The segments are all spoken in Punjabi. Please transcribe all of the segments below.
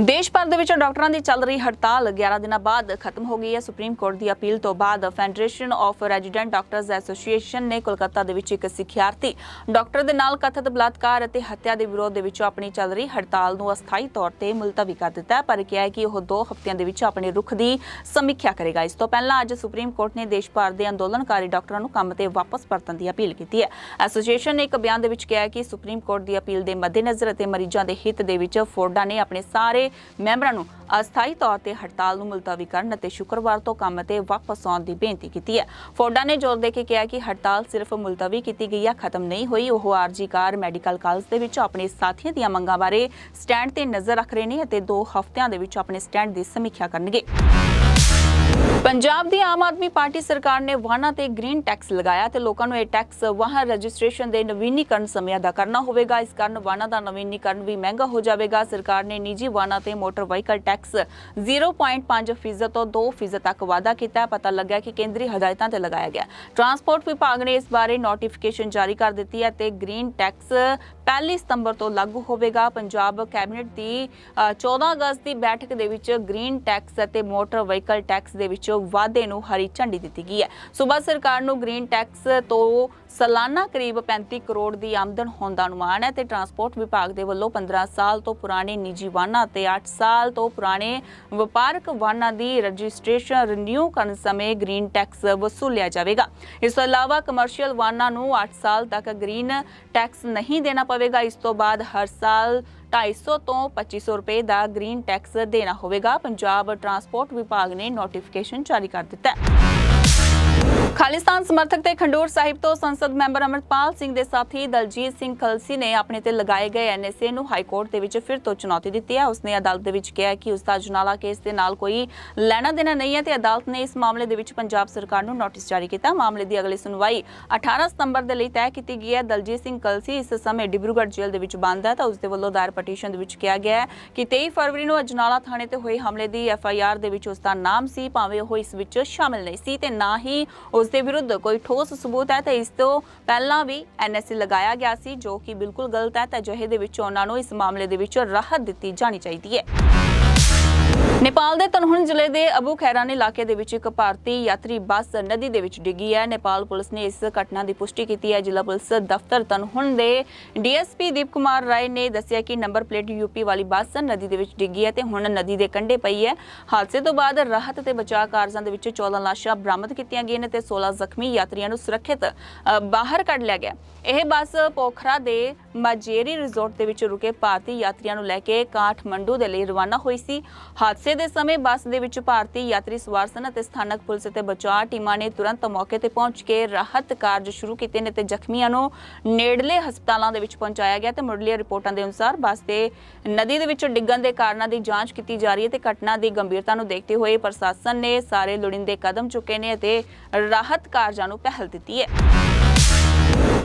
ਦੇਸ਼ ਭਰ ਦੇ ਵਿੱਚ ਡਾਕਟਰਾਂ ਦੀ ਚੱਲ ਰਹੀ ਹੜਤਾਲ 11 ਦਿਨਾਂ ਬਾਅਦ ਖਤਮ ਹੋ ਗਈ ਹੈ। ਸੁਪਰੀਮ ਕੋਰਟ ਦੀ ਅਪੀਲ ਤੋਂ ਬਾਅਦ federation of resident doctors association ਨੇ ਕੋਲਕਾਤਾ ਦੇ ਵਿੱਚ ਇੱਕ ਸਿੱਖਿਆਰਥੀ ਡਾਕਟਰ ਦੇ ਨਾਲ ਕਥਿਤ ਬਲਾਤਕਾਰ ਅਤੇ ਹੱਤਿਆ ਦੇ ਵਿਰੋਧ ਦੇ ਵਿੱਚ ਆਪਣੀ ਚੱਲ ਰਹੀ ਹੜਤਾਲ ਨੂੰ ਅਸਥਾਈ ਤੌਰ ਤੇ ਮੁਲਤਵੀ ਕਰ ਦਿੱਤਾ ਪਰ ਕਿਹਾ ਹੈ ਕਿ ਉਹ 2 ਹਫ਼ਤਿਆਂ ਦੇ ਵਿੱਚ ਆਪਣੇ ਰੁਖ ਦੀ ਸਮੀਖਿਆ ਕਰੇਗਾ। ਇਸ ਤੋਂ ਪਹਿਲਾਂ ਅੱਜ ਸੁਪਰੀਮ ਕੋਰਟ ਨੇ ਦੇਸ਼ ਭਰ ਦੇ ਅੰਦੋਲਨਕਾਰੀ ਡਾਕਟਰਾਂ ਨੂੰ ਕੰਮ ਤੇ ਵਾਪਸ ਪਰਤਣ ਦੀ ਅਪੀਲ ਕੀਤੀ ਹੈ। ਐਸੋਸੀਏਸ਼ਨ ਨੇ ਇੱਕ ਬਿਆਨ ਦੇ ਵਿੱਚ ਕਿਹਾ ਕਿ ਸੁਪਰੀਮ ਕੋਰਟ ਦੀ ਅਪੀਲ ਦੇ ਮੱਦੇਨਜ਼ਰ ਅਤੇ ਮਰੀਜ਼ਾਂ ਦੇ ਹਿੱਤ ਦੇ ਵਿੱਚ ਫੋਰਡਾ ਨੇ ਆਪਣੇ ਸਾਰੇ ਮੈਂਬਰਾਂ ਨੂੰ ਅਸਥਾਈ ਤੌਰ ਤੇ ਹੜਤਾਲ ਨੂੰ ਮੁਲਤਵੀ ਕਰਨ ਅਤੇ ਸ਼ੁੱਕਰਵਾਰ ਤੋਂ ਕੰਮ ਤੇ ਵਾਪਸ ਆਉਣ ਦੀ ਬੇਨਤੀ ਕੀਤੀ ਹੈ। ਫੋਰਡਾ ਨੇ ਜ਼ੋਰ ਦੇ ਕੇ ਕਿਹਾ ਕਿ ਹੜਤਾਲ ਸਿਰਫ ਮੁਲਤਵੀ ਕੀਤੀ ਗਈ ਹੈ ਖਤਮ ਨਹੀਂ ਹੋਈ। ਉਹ ਆਰਜੀ ਕਾਰ ਮੈਡੀਕਲ ਕਾਲਜ ਦੇ ਵਿੱਚ ਆਪਣੇ ਸਾਥੀਆਂ ਦੀਆਂ ਮੰਗਾਂ ਬਾਰੇ ਸਟੈਂਡ ਤੇ ਨਜ਼ਰ ਰੱਖ ਰਹੇ ਨੇ ਅਤੇ 2 ਹਫ਼ਤਿਆਂ ਦੇ ਵਿੱਚ ਆਪਣੇ ਸਟੈਂਡ ਦੀ ਸਮੀਖਿਆ ਕਰਨਗੇ। ਪੰਜਾਬ ਦੀ ਆਮ ਆਦਮੀ ਪਾਰਟੀ ਸਰਕਾਰ ਨੇ ਵਾਹਨਾਂ ਤੇ ਗ੍ਰੀਨ ਟੈਕਸ ਲਗਾਇਆ ਤੇ ਲੋਕਾਂ ਨੂੰ ਇਹ ਟੈਕਸ ਵਾਹਨ ਰਜਿਸਟ੍ਰੇਸ਼ਨ ਦੇ ਨਵੀਨੀਕਰਨ ਸਮੇਂ ਅਦਾ ਕਰਨਾ ਹੋਵੇਗਾ। ਇਸ ਕਾਰਨ ਵਾਹਨਾਂ ਦਾ ਨਵੀਨੀਕਰਨ ਵੀ ਮਹਿੰਗਾ ਹੋ ਜਾਵੇਗਾ। ਸਰਕਾਰ ਨੇ ਨਿੱਜੀ ਵਾਹਨਾਂ ਤੇ ਮੋਟਰ ਵਹੀਕਲ ਟੈਕਸ 0.5% ਤੋਂ 2% ਤੱਕ ਵਾਧਾ ਕੀਤਾ ਹੈ। ਪਤਾ ਲੱਗਿਆ ਕਿ ਕੇਂਦਰੀ ਹਦਾਇਤਾਂ ਤੇ ਲਗਾਇਆ ਗਿਆ ਟਰਾਂਸਪੋਰਟ ਵਿਭਾਗ ਨੇ ਇਸ ਬਾਰੇ ਨੋਟੀਫਿਕੇਸ਼ਨ ਜਾਰੀ ਕਰ ਦਿੱਤੀ ਹੈ ਤੇ ਗ੍ਰੀਨ ਟੈਕਸ ਪਹਿਲੀ ਸਤੰਬਰ ਤੋਂ ਲਾਗੂ ਹੋਵੇਗਾ। ਪੰਜਾਬ ਕੈਬਨਿਟ ਦੀ ਅ, 14 ਅਗਸਤ ਦੀ ਬੈਠਕ ਦੇ ਵਿੱਚ ਗ੍ਰੀਨ ਟੈਕਸ ਅਤੇ ਮੋਟਰ ਵਹੀਕਲ ਟੈਕਸ ਦੇ ਵਿੱਚ ਵਾਧੇ ਨੂੰ ਹਰੀ ਝੰਡੀ ਦਿੱਤੀ ਗਈ ਹੈ। ਸੂਬਾ ਸਰਕਾਰ ਨੂੰ ਗ੍ਰੀਨ ਟੈਕਸ ਤੋਂ ਸਾਲਾਨਾ ਕਰੀਬ 35 ਕਰੋੜ ਦੀ ਆਮਦਨ ਹੋਣ ਦਾ ਅਨੁਮਾਨ ਹੈ ਤੇ ਟਰਾਂਸਪੋਰਟ ਵਿਭਾਗ ਦੇ ਵੱਲੋਂ 15 ਸਾਲ ਤੋਂ ਪੁਰਾਣੇ ਨਿੱਜੀ ਵਾਹਨਾਂ ਤੇ 8 ਸਾਲ ਤੋਂ ਪੁਰਾਣੇ ਵਪਾਰਕ ਵਾਹਨਾਂ ਦੀ ਰਜਿਸਟ੍ਰੇਸ਼ਨ ਰਿਨਿਊ ਕਰਨ ਸਮੇਂ ਗ੍ਰੀਨ ਟੈਕਸ ਵਸੂਲਿਆ ਜਾਵੇਗਾ। ਇਸ ਤੋਂ ਇਲਾਵਾ ਕਮਰਸ਼ੀਅਲ ਵਾਹਨਾਂ ਨੂੰ 8 ਸਾਲ ਤੱਕ ਗ੍ਰੀਨ ਟੈਕਸ ਨਹੀਂ ਦੇਣਾ ਪਵੇਗਾ। ਇਸ ਤੋਂ ਬਾਅਦ ਹਰ ਸਾਲ 250 ਤੋਂ 2500 ਰੁਪਏ ਦਾ ਗ੍ਰੀਨ ਟੈਕਸ ਦੇਣਾ ਹੋਵੇਗਾ। ਪੰਜਾਬ ਟਰਾਂਸਪੋਰਟ ਵਿਭਾਗ ਨੇ ਨੋਟੀਫਿਕੇਸ਼ਨ ਜਾਰੀ ਕਰ ਦਿੱਤਾ ਹੈ। ਖਾਲਿਸਤਾਨ ਸਮਰਥਕ ਤੇ ਖੰਡੂਰ ਸਾਹਿਬ ਤੋਂ ਸੰਸਦ ਮੈਂਬਰ ਅਮਰਪਾਲ ਸਿੰਘ ਦੇ ਸਾਥੀ ਦਲਜੀਤ ਸਿੰਘ ਖਲਸੀ ਨੇ ਆਪਣੇ ਤੇ ਲਗਾਏ ਗਏ ਐਨਐਸਏ ਨੂੰ ਹਾਈ ਕੋਰਟ ਦੇ ਵਿੱਚ ਫਿਰ ਤੋਂ ਚੁਣੌਤੀ ਦਿੱਤੀ ਹੈ। ਉਸਨੇ ਅਦਾਲਤ ਦੇ ਵਿੱਚ ਕਿਹਾ ਕਿ ਉਸ ਦਾ ਜਨਾਲਾ ਕੇਸ ਦੇ ਨਾਲ ਕੋਈ ਲੈਣਾ ਦੇਣਾ ਨਹੀਂ ਹੈ ਤੇ ਅਦਾਲਤ ਨੇ ਇਸ ਮਾਮਲੇ ਦੇ ਵਿੱਚ ਪੰਜਾਬ ਸਰਕਾਰ ਨੂੰ ਨੋਟਿਸ ਜਾਰੀ ਕੀਤਾ। ਮਾਮਲੇ ਦੀ ਅਗਲੀ ਸੁਣਵਾਈ 18 ਸਤੰਬਰ ਦੇ ਲਈ ਤੈਅ ਕੀਤੀ ਗਈ ਹੈ। ਦਲਜੀਤ ਸਿੰਘ ਕਲਸੀ ਇਸ ਸਮੇਂ ਡਿਬਰੂਗੜ੍ਹ ਜੇਲ੍ਹ ਦੇ ਵਿੱਚ ਬੰਦ ਹੈ ਤਾਂ ਉਸ ਦੇ ਵੱਲੋਂ ਦਾਇਰ ਪਟੀਸ਼ਨ ਦੇ ਵਿੱਚ ਕਿਹਾ ਗਿਆ ਹੈ ਕਿ 23 ਫਰਵਰੀ ਨੂੰ ਅਜਨਾਲਾ ਥਾਣੇ ਤੇ ਹੋਏ ਹਮਲੇ ਦੀ ਐਫਆਈਆਰ ਦੇ ਵਿੱਚ ਉਸ ਦਾ ਨਾਮ ਸੀ। ਭਾਵੇਂ ਉਹ ਇਸ ਵਿੱਚ ਸ਼ਾਮਿਲ ਨਹੀਂ ਸੀ ਤੇ ਨਾ ਹੀ ਉਸ ਦੇ ਵਿਰੁੱਧ ਕੋਈ ਠੋਸ ਸਬੂਤ ਹੈ ਤੇ ਇਸ ਤੋਂ ਪਹਿਲਾਂ ਵੀ ਐਨਐਸਸੀ ਲਗਾਇਆ ਗਿਆ ਸੀ, ਜੋ ਕਿ ਬਿਲਕੁਲ ਗਲਤ ਹੈ, ਤਾਂ ਅਜਿਹੇ ਦੇ ਵਿੱਚ ਉਹਨਾਂ ਨੂੰ ਇਸ ਮਾਮਲੇ ਦੇ ਵਿੱਚ ਰਾਹਤ ਦਿੱਤੀ ਜਾਣੀ ਚਾਹੀਦੀ ਹੈ। ਨੇਪਾਲ ਦੇ ਤਨਹੁਨ ਜ਼ਿਲ੍ਹੇ ਦੇ ਅਬੂ ਖੈਰਾਨ ਇਲਾਕੇ ਦੇ ਵਿੱਚ ਇੱਕ ਭਾਰਤੀ ਯਾਤਰੀ ਬੱਸ ਨਦੀ ਦੇ ਵਿੱਚ ਡਿੱਗੀ ਹੈ। ਨੇਪਾਲ ਪੁਲਿਸ ਨੇ ਇਸ ਘਟਨਾ ਦੀ ਪੁਸ਼ਟੀ ਕੀਤੀ ਹੈ। ਜ਼ਿਲ੍ਹਾ ਪੁਲਿਸ ਦਫ਼ਤਰ ਤਨਹੁਨ ਦੇ ਡੀਐਸਪੀ ਦੀਪ ਕੁਮਾਰ ਰਾਏ ਨੇ ਦੱਸਿਆ ਕਿ ਨੰਬਰ ਪਲੇਟ ਯੂਪੀ ਵਾਲੀ ਬੱਸ ਨਦੀ ਦੇ ਵਿੱਚ ਡਿੱਗੀ ਹੈ ਤੇ ਹੁਣ ਨਦੀ ਦੇ ਕੰਢੇ ਪਈ ਹੈ। ਹਾਦਸੇ ਤੋਂ ਬਾਅਦ ਰਾਹਤ ਤੇ ਬਚਾਅ ਕਾਰਜਾਂ ਦੇ ਵਿੱਚ 14 ਲਾਸ਼ਾਂ ਬਰਾਮਦ ਕੀਤੀਆਂ ਗਈਆਂ ਨੇ ਤੇ 16 ਜ਼ਖਮੀ ਯਾਤਰੀਆਂ ਨੂੰ ਸੁਰੱਖਿਅਤ ਬਾਹਰ ਕੱਢ ਲਿਆ ਗਿਆ। ਇਹ ਬੱਸ ਪੋਖਰਾ ਦੇ ਮਾਜੇਰੀ ਰਿਜ਼ੋਰਟ ਦੇ ਵਿੱਚ ਰੁਕੇ ਭਾਰਤੀ ਯਾਤਰੀਆਂ ਨੂੰ ਲੈ ਕੇ ਕਾਠਮੰਡੂ ਦੇ ਲਈ ਰਵਾਨਾ ਹੋਈ ਸੀ। ਹਾਦਸੇ ਦੇ ਸਮੇਂ ਬੱਸ ਦੇ ਵਿੱਚ ਭਾਰਤੀ ਯਾਤਰੀ ਸਵਾਰ ਸਨ ਅਤੇ ਸਥਾਨਕ ਪੁਲਿਸ ਅਤੇ ਬਚਾਅ ਟੀਮਾਂ ਨੇ ਤੁਰੰਤ ਮੌਕੇ ਤੇ ਪਹੁੰਚ ਕੇ ਰਾਹਤ ਕਾਰਜ ਸ਼ੁਰੂ ਕੀਤੇ ਨੇ ਤੇ ਜ਼ਖਮੀਆਂ ਨੂੰ ਨੇੜਲੇ ਹਸਪਤਾਲਾਂ ਦੇ ਵਿੱਚ ਪਹੁੰਚਾਇਆ ਗਿਆ ਤੇ ਮੁੱਢਲੀਆਂ ਰਿਪੋਰਟਾਂ ਦੇ ਅਨੁਸਾਰ ਬੱਸ ਦੇ ਨਦੀ ਦੇ ਵਿੱਚ ਡਿੱਗਣ ਦੇ ਕਾਰਨਾਂ ਦੀ ਜਾਂਚ ਕੀਤੀ ਜਾ ਰਹੀ ਹੈ ਤੇ ਘਟਨਾ ਦੀ ਗੰਭੀਰਤਾ ਨੂੰ ਦੇਖਦੇ ਹੋਏ ਪ੍ਰਸ਼ਾਸਨ ਨੇ ਸਾਰੇ ਲੋੜੀਂਦੇ ਕਦਮ ਚੁੱਕੇ ਨੇ ਅਤੇ ਰਾਹਤ ਕਾਰਜਾਂ ਨੂੰ ਪਹਿਲ ਦਿੱਤੀ ਹੈ।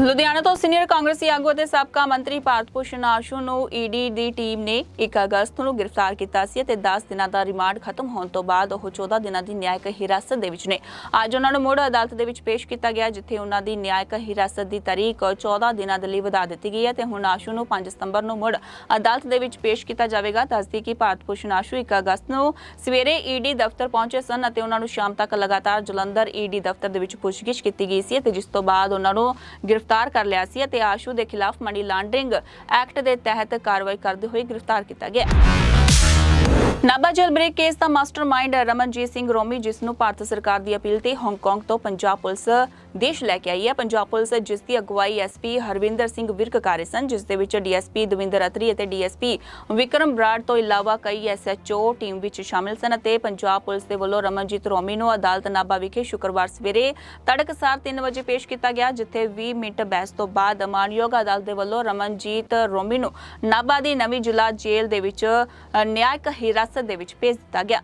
ਲੁਧਿਆਣਾ ਤੋਂ ਸੀਨੀਅਰ ਕਾਂਗਰਸੀ ਆਗੂ ਅਤੇ ਸਾਬਕਾ ਮੰਤਰੀ ਭਾਰਤ ਭੂਸ਼ਣ ਆਸ਼ੂ ਨੂੰ ਈਡੀ ਦੀ ਟੀਮ ਨੇ 1 ਅਗਸਤ ਨੂੰ ਗ੍ਰਿਫਤਾਰ ਕੀਤਾ ਸੀ ਅਤੇ 10 ਦਿਨਾਂ ਦਾ ਰਿਮਾਂਡ ਖਤਮ ਹੋਣ ਤੋਂ ਬਾਅਦ ਉਹ 14 ਦਿਨਾਂ ਦੀ ਨਿਆਇਕ ਹਿਰਾਸਤ ਦੇ ਵਿੱਚ ਨੇ। ਅੱਜ ਉਹਨਾਂ ਨੂੰ ਮੁੜ ਅਦਾਲਤ ਦੇ ਵਿੱਚ ਪੇਸ਼ ਕੀਤਾ ਗਿਆ, ਜਿੱਥੇ ਉਹਨਾਂ ਦੀ ਨਿਆਇਕ ਹਿਰਾਸਤ ਦੀ ਤਾਰੀਖ 14 ਦਿਨਾਂ ਦੇ ਲਈ ਵਧਾ ਦਿੱਤੀ ਗਈ ਹੈ ਤੇ ਹੁਣ ਆਸ਼ੂ ਨੂੰ 5 ਸਤੰਬਰ ਨੂੰ ਮੁੜ ਅਦਾਲਤ ਦੇ ਵਿੱਚ ਪੇਸ਼ ਕੀਤਾ ਜਾਵੇਗਾ। ਦੱਸਦੀ ਕਿ ਭਾਰਤ ਭੂਸ਼ਣ ਆਸ਼ੂ 1 ਅਗਸਤ ਨੂੰ ਸਵੇਰੇ ਈਡੀ ਦਫ਼ਤਰ ਪਹੁੰਚੇ ਸਨ ਅਤੇ ਉਹਨਾਂ ਨੂੰ ਸ਼ਾਮ ਤੱਕ ਲਗਾਤਾਰ ਜਲੰਧਰ ਈਡੀ ਦਫ਼ਤਰ ਦੇ ਵਿੱਚ ਪੁੱਛਗਿੱਛ ਕੀਤੀ ਗਈ ਸੀ ਤੇ ਜਿਸ ਤੋਂ ਬਾਅਦ ਉਹਨਾਂ ਨੂੰ ਗ੍ਰਿਫਤਾਰ ਗ੍ਰਿਫ਼ਤਾਰ ਕਰ ਲਿਆ ਸੀ ਅਤੇ ਆਸ਼ੂ ਦੇ ਖਿਲਾਫ ਮਨੀ ਲਾਂਡਰਿੰਗ ਐਕਟ ਦੇ ਤਹਿਤ ਕਾਰਵਾਈ ਕਰਦੇ ਹੋਏ ਗ੍ਰਿਫਤਾਰ ਕੀਤਾ ਗਿਆ। ਨਾਭਾ ਜੇਲ੍ਹ ਬ੍ਰੇਕ ਕੇਸ ਦਾ ਮਾਸਟਰਮਾਈਂਡ ਰਮਨਜੀਤ ਸਿੰਘ ਰੋਮੀ ਜਿਸ ਨੂੰ ਭਾਰਤ ਸਰਕਾਰ ਦੀ ਅਪੀਲ ਤੇ ਹਾਂਗਕਾਂਗ ਤੋਂ ਪੰਜਾਬ ਪੁਲਿਸ ਦੇਸ਼ ਲੈ ਕੇ ਆਈ ਹੈ। ਪੰਜਾਬ ਪੁਲਿਸ ਜਿਸ ਦੀ ਅਗਵਾਈ ਐਸਪੀ ਹਰਵਿੰਦਰ ਸਿੰਘ ਵਿਰਕ ਕਰ ਸਨ ਜਿਸ ਦੇ ਵਿੱਚ ਡੀਐਸਪੀ ਦਵਿੰਦਰ ਅਤਰੀ ਅਤੇ ਡੀਐਸਪੀ ਵਿਕਰਮ ਬਰਾੜ ਤੋਂ ਇਲਾਵਾ ਕਈ ਐਸਐਚਓ ਟੀਮ ਵਿੱਚ ਸ਼ਾਮਿਲ ਸਨ ਅਤੇ ਪੰਜਾਬ ਪੁਲਿਸ ਦੇ ਵੱਲੋਂ ਰਮਨਜੀਤ ਰੋਮੀ ਨੂੰ ਅਦਾਲਤ ਨਾਭਾ ਵਿਖੇ ਸ਼ੁੱਕਰਵਾਰ ਸਵੇਰੇ ਤੜਕਸਾਰ 3 ਵਜੇ ਪੇਸ਼ ਕੀਤਾ ਗਿਆ ਜਿੱਥੇ 20 ਮਿੰਟ ਬਹਿਸ ਤੋਂ ਬਾਅਦ ਮਾਨਯੋਗ ਅਦਾਲਤ ਦੇ ਵੱਲੋਂ ਰਮਨਜੀਤ ਰੋਮੀ ਨੂੰ ਨਾਭਾ ਦੀ ਨਵੀਂ ਜ਼ਿਲ੍ਹਾ ਜੇਲ੍ਹ ਦੇ ਵਿੱਚ ਅ, ਨਿਆਇਕ ਹਿਰਾਸਤ ਦੇ ਵਿੱਚ ਭੇਜ ਦਿੱਤਾ ਗਿਆ।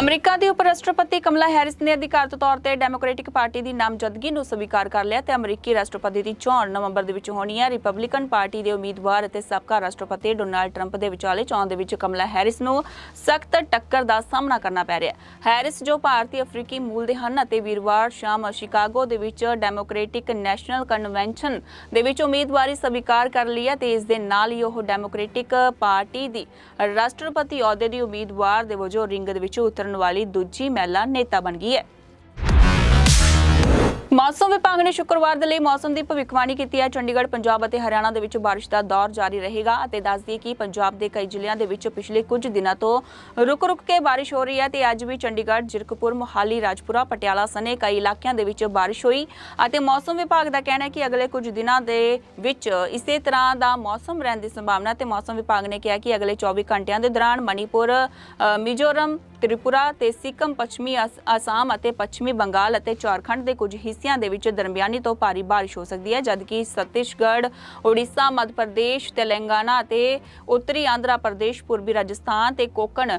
ਅਮਰੀਕਾ ਦੇ ਉਪ ਰਾਸ਼ਟਰਪਤੀ ਕਮਲਾ ਹੈਰਿਸ ਨੇ ਅਧਿਕਾਰਤ ਤੌਰ ਤੇ ਡੈਮੋਕ੍ਰੈਟਿਕ ਪਾਰਟੀ ਦੀ ਨਾਮਜ਼ਦਗੀ ਨੂੰ ਸਵੀਕਾਰ ਕਰ ਲਿਆ ਤੇ ਅਮਰੀਕੀ ਰਾਸ਼ਟਰਪਤੀ ਦੀ ਚੋਣ ਨਵੰਬਰ ਦੇ ਵਿੱਚ ਹੋਣੀ ਹੈ। ਰਿਪਬਲਿਕਨ ਪਾਰਟੀ ਦੇ ਉਮੀਦਵਾਰ ਅਤੇ ਸਾਬਕਾ ਰਾਸ਼ਟਰਪਤੀ ਡੋਨਾਲਡ ਟਰੰਪ ਦੇ ਵਿਚਾਲੇ ਚੋਣ ਦੇ ਵਿੱਚ ਕਮਲਾ ਹੈਰਿਸ ਨੂੰ ਸਖਤ ਟੱਕਰ ਦਾ ਸਾਹਮਣਾ ਕਰਨਾ ਪੈ ਰਿਹਾ ਹੈ। ਹੈਰਿਸ ਜੋ ਭਾਰਤੀ ਅਫਰੀਕੀ ਮੂਲ ਦੇ ਹਨ ਅਤੇ ਵੀਰਵਾਰ ਸ਼ਾਮ ਸ਼ਿਕਾਗੋ ਦੇ ਵਿੱਚ ਡੈਮੋਕ੍ਰੈਟਿਕ ਨੈਸ਼ਨਲ ਕਨਵੈਨਸ਼ਨ ਦੇ ਵਿੱਚ ਉਮੀਦਵਾਰੀ ਸਵੀਕਾਰ ਕਰ ਲਈ ਹੈ ਤੇ ਇਸ ਦੇ ਨਾਲ ਹੀ ਉਹ ਡੈਮੋਕ੍ਰੈਟਿਕ ਪਾਰਟੀ ਦੀ ਰਾਸ਼ਟਰਪਤੀ ਅਹੁਦੇ ਦੀ ਉਮੀਦਵਾਰ ਦੇ ਵਜੋਂ ਰਿੰਗ ਦੇ ਵਿੱਚ ਉਤਰਨ ਵਾਲੀ ਦੂਜੀ ਮਹਿਲਾ ਨੇਤਾ ਬਣ ਗਈ ਹੈ। ਮੌਸਮ ਵਿਭਾਗ ਨੇ ਸ਼ੁੱਕਰਵਾਰ ਦੇ ਲਈ ਮੌਸਮ ਦੀ ਭਵਿੱਖਬਾਣੀ ਕੀਤੀ ਹੈ। ਚੰਡੀਗੜ੍ਹ, ਪੰਜਾਬ ਅਤੇ ਹਰਿਆਣਾ ਦੇ ਵਿੱਚ ਬਾਰਿਸ਼ ਦਾ ਦੌਰ ਜਾਰੀ ਰਹੇਗਾ ਅਤੇ ਦੱਸ ਦਈਏ ਕਿ ਪੰਜਾਬ ਦੇ ਕਈ ਜ਼ਿਲ੍ਹਿਆਂ ਦੇ ਵਿੱਚ ਪਿਛਲੇ ਕੁਝ ਦਿਨਾਂ ਤੋਂ ਰੁਕ-ਰੁਕ ਕੇ ਬਾਰਿਸ਼ ਹੋ ਰਹੀ ਹੈ ਤੇ ਅੱਜ ਵੀ ਚੰਡੀਗੜ੍ਹ, ਜਿਰਕਪੁਰ, ਮੁਹਾਲੀ, ਰਾਜਪੁਰਾ, ਪਟਿਆਲਾ ਸਣੇ ਕਈ ਇਲਾਕਿਆਂ ਦੇ ਵਿੱਚ ਬਾਰਿਸ਼ ਹੋਈ ਅਤੇ ਮੌਸਮ ਵਿਭਾਗ ਦਾ ਕਹਿਣਾ ਹੈ ਕਿ ਅਗਲੇ ਕੁਝ ਦਿਨਾਂ ਦੇ ਵਿੱਚ ਇਸੇ ਤਰ੍ਹਾਂ ਦਾ ਮੌਸਮ ਰਹਿਣ ਦੀ ਸੰਭਾਵਨਾ ਤੇ ਮੌਸਮ ਵਿਭਾਗ ਨੇ ਕਿਹਾ ਕਿ ਅਗਲੇ 24 ਘੰਟਿਆਂ ਦੇ ਦੌਰਾਨ ਮਣੀਪੁਰ ਮਿਜ਼ੋਰਮ, ਤ੍ਰਿਪੁਰਾ ਤੇ ਸਿੱਕਮ, ਪੱਛਮੀ ਅਸ- ਅਸਾਮ ਅਤੇ ਪੱਛਮੀ ਬੰਗਾਲ ਅਤੇ ਝਾਰਖੰਡ ਦੇ ਕੁਝ ਹਿੱਸੇ ਹਿੱਸਿਆਂ ਦੇ ਵਿੱਚ ਦਰਮਿਆਨੀ ਤੋਂ ਭਾਰੀ ਬਾਰਿਸ਼ ਹੋ ਸਕਦੀ ਹੈ, ਜਦਕਿ ਛੱਤੀਸਗੜ੍ਹ, ਉੜੀਸਾ ਮੱਧ ਪ੍ਰਦੇਸ਼ ਤੇਲੰਗਾਨਾ ਅਤੇ ਉੱਤਰੀ ਆਂਧਰਾ ਪ੍ਰਦੇਸ਼, ਪੂਰਬੀ ਰਾਜਸਥਾਨ ਤੇ ਕੋਕਣ,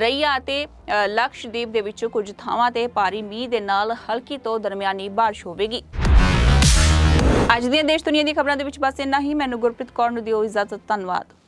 ਰਈਆ ਅਤੇ ਲਕਸ਼ਦੀਪ ਦੇ ਵਿੱਚ ਕੁਝ ਥਾਵਾਂ ਤੇ ਭਾਰੀ ਮੀਂਹ ਦੇ ਨਾਲ ਹਲਕੀ ਤੋਂ ਦਰਮਿਆਨੀ ਬਾਰਿਸ਼ ਹੋਵੇਗੀ। ਅੱਜ ਦੀਆਂ ਦੇਸ਼ ਦੁਨੀਆ ਦੀ ਖਬਰਾਂ ਦੇ ਵਿੱਚ ਬਸ ਇੰਨਾ ਹੀ। ਮੈਨੂੰ ਗੁਰਪ੍ਰੀਤ ਕੌਰ ਨੂੰ ਦਿਓ ਇਜਾਜ਼ਤ। ਧੰਨਵਾਦ।